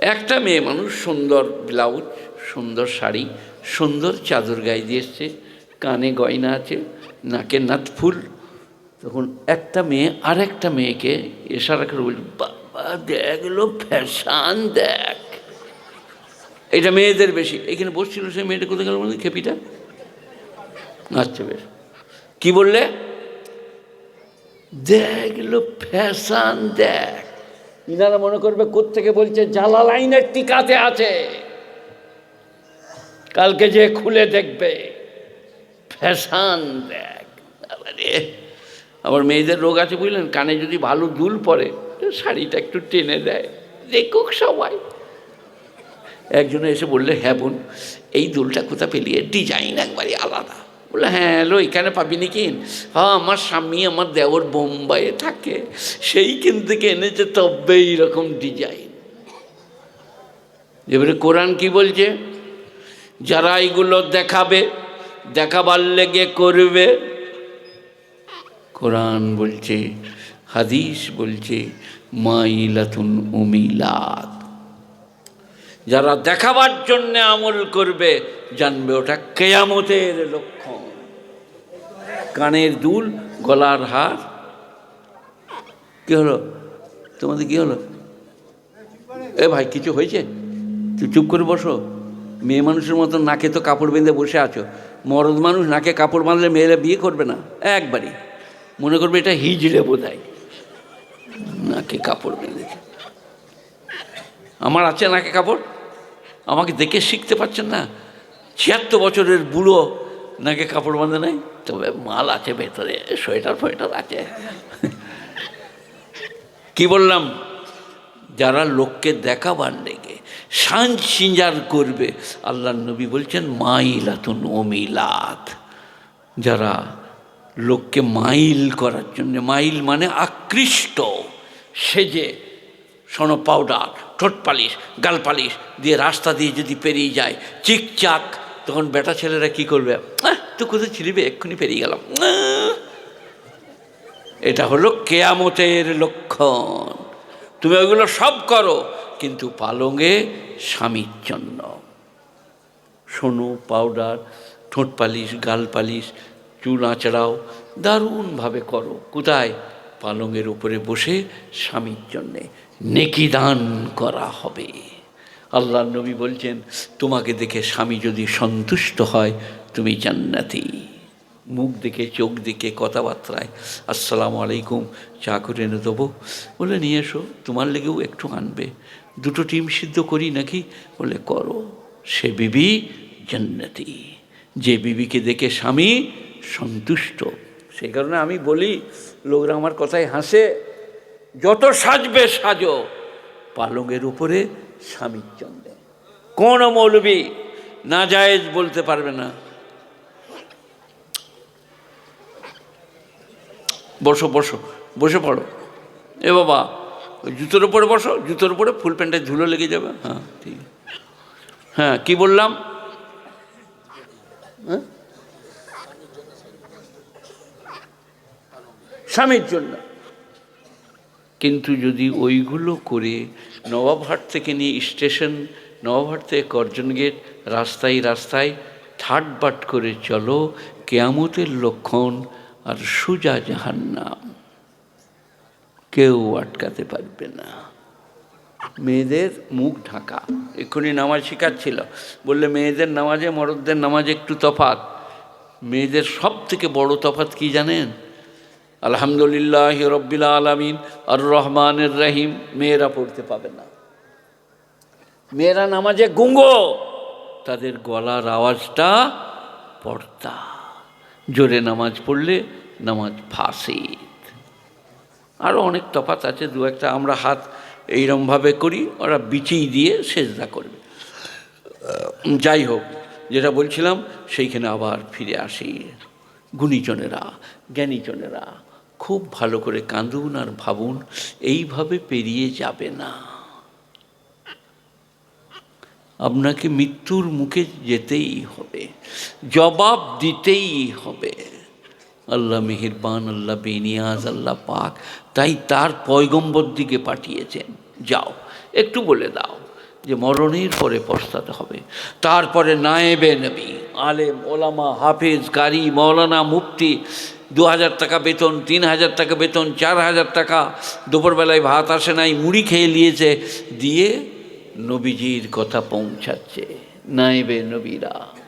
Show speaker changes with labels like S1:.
S1: একটা মেয়ে মানুষ সুন্দর ব্লাউজ, সুন্দর শাড়ি, সুন্দর চাদর গায়ে দিয়ে কানে গয়না আছে, নাকে নাথফুল তখন একটা মেয়ে আর একটা মেয়েকে এশারা করে বলছে, বাবা দেখল ফ্যাশান দেখ। এটা মেয়েদের বেশি। এখানে বসছিল সে মেয়েটা কোথায় গেল মানে খেপিটা? আচ্ছা বেশ। কি বললে? দেখল ফ্যাশান দেখ। ইনারা মনে করবে কোত্থেকে বলছে জ্বালা লাইনের টিকাতে আছে। কালকে যে খুলে দেখবে, ফ্যাশান দেখ। আবার মেয়েদের রোগ আছে বুঝলেন? কানে যদি ভালো দুল পরে শাড়িটা একটু টেনে দেয়। দেখুক সবাই। একজনে এসে বললে হ্যাঁ বোন, এই দুলটা কোথা পেলিয়ে? ডিজাইন একবারই আলাদা। বলল হ্যাঁ হ্যালো, এখানে পাবি নাকি? হ্যাঁ আমার স্বামী আমার দেওর বোম্বাইয়ে থাকে। সেইখান থেকে এনেছে তবে এইরকম ডিজাইন এবারে কোরআন কি বলছে? যারা এইগুলো দেখাবে, দেখাবার লেগে করবে। কোরআন বলছে, হাদিস বলছে, মাইলাতুন উমিলাত। যারা দেখাবার জন্যে আমল করবে, জানবে ওটা কেয়ামতের লক্ষণ। কানের দুল, গলার হার। কি হলো? তোমাদের কি হলো? এ ভাই, কিছু হয়েছে? তুই চুপ করে বসো। মেয়ে মানুষের মতো নাকে তো কাপড় বেঁধে বসে আছো। মরদ মানুষ নাকে কাপড় বাঁধলে মেয়েরা বিয়ে করবে না, একবারই। মনে করবে এটা হিজড়ে বোধ হয় নাকে কাপড় বেঁধেছে। আমার আছে নাকে কাপড়? আমাকে দেখে শিখতে পারছেন না? ছিয়াত্তর বছরের বুড়ো নাকে কাপড় বাঁধে নাই? তবে মাল আছে ভেতরে, সোয়েটার ফোয়েটার আছে। কি বললাম? যারা লোককে দেখাবার লেগে সাঁঝ সিঞ্জার করবে আল্লাহ নবী বলছেন, মাইলাতুন ওমিলাত। যারা লোককে মাইল করার জন্য, মাইল মানে আকৃষ্ট। সেজে সোনো পাউডার, ঠোঁট পালিশ, গাল পালিশ দিয়ে রাস্তা দিয়ে যদি পেরিয়ে যায়, চিকচাক, তখন বেটা ছেলেরা কি করবে? তুই কোথায় ছিলিবে, এক্ষুনি পেরিয়ে গেলাম। এটা হলো কেয়ামতের লক্ষণ। তুমি ওইগুলো সব করো, কিন্তু পালঙ্গে স্বামীর জন্য। সোনু, পাউডার, ঠোঁট পালিশ, গাল পালিশ, চুল আঁচড়াও, দারুণভাবে করো। কোথায়? পালঙ্গের উপরে বসে স্বামীর জন্যে নেকি দান করা হবে। আল্লাহ নবী বলছেন, তোমাকে দেখে স্বামী যদি সন্তুষ্ট হয়, তুমি জান্নাতি। মুখ দেখে, চোখ দেখে, কথাবার্তায়, আসসালামু আলাইকুম, চা করে এনে দেবো। বলে, নিয়ে এসো, তোমার লেগেও একটু আনবে। দুটো টিম সিদ্ধ করি নাকি? বলে, করো, সে বিবি জান্নাতি। যে বিবিকে দেখে স্বামী সন্তুষ্ট সেই কারণে আমি বলি, লোকরা আমার কথায় হাসে, যত সাজবে সাজো। পালঙ্গের উপরে স্বামীর জন্যে কোন মৌলবি না জায়েজ বলতে পারবে না। বসো বসো, বসে পড়ো। এ বাবা জুতোর উপরে বসো, জুতোর উপরে ফুল প্যান্টে ধুলো লেগে যাবে। হ্যাঁ ঠিক। হ্যাঁ কি বললাম? হ্যাঁ? স্বামীর জন্য। কিন্তু যদি ওইগুলো করে নবাবহাট থেকে নিয়ে স্টেশন, নবাবহাট থেকে করজন গেট, রাস্তায় রাস্তায় ঠাট বাট করে চলো, কেয়ামতের লক্ষণ আর সুজা জাহান্নাম। কেউ আটকাতে পারবে না। মেয়েদের মুখ ঢাকা। এক্ষুনি নামাজ শেখাচ্ছিল বললে মেয়েদের নামাজে, মরদদের নামাজে একটু তফাত মেয়েদের সব থেকে বড় তফাত কি জানেন? আলহামদুলিল্লাহ রব্বিল আলমিন আর রহমানের রহিম। মেয়েরা পড়তে পাবে না। মেয়েরা নামাজে গুঙ্গো। তাদের গলার আওয়াজটা পর্দা। জোরে নামাজ পড়লে নামাজ ফাঁসিদ। আরও অনেক তফাত আছে, দু একটা আমরা হাত এইরমভাবে করি, ওরা বিচিয়ে দিয়ে সেজদা করবে। যাই হোক, যেটা বলছিলাম, সেইখানে আবার ফিরে আসি। গুণীজনেরা, জ্ঞানীজনেরা। খুব ভালো করে কাঁদুন আর ভাবুন, এইভাবে পেরিয়ে যাবে না। আপনাকে মৃত্যুর মুখে যেতেই হবে, জবাব দিতেই হবে। আল্লাহ মেহেরবান, আল্লাহ বেনিয়াজ, আল্লাহ পাক তাই তার পয়গম্বর দিকে পাঠিয়েছেন। যাও, একটু বলে দাও যে মরণের পরে পস্তাতে হবে। তারপরে নায়েবে নবী, আলেম, ওলামা, হাফেজ কারি মৌলানা, মুফতি দু হাজার টাকা বেতন তিন হাজার টাকা বেতন চার হাজার টাকা। দুপুরবেলায় ভাত আসে নাই, মুড়ি খেয়ে নিয়েছে। দিয়ে নবীজির কথা পৌঁছাচ্ছে। নাইবে নবীরা।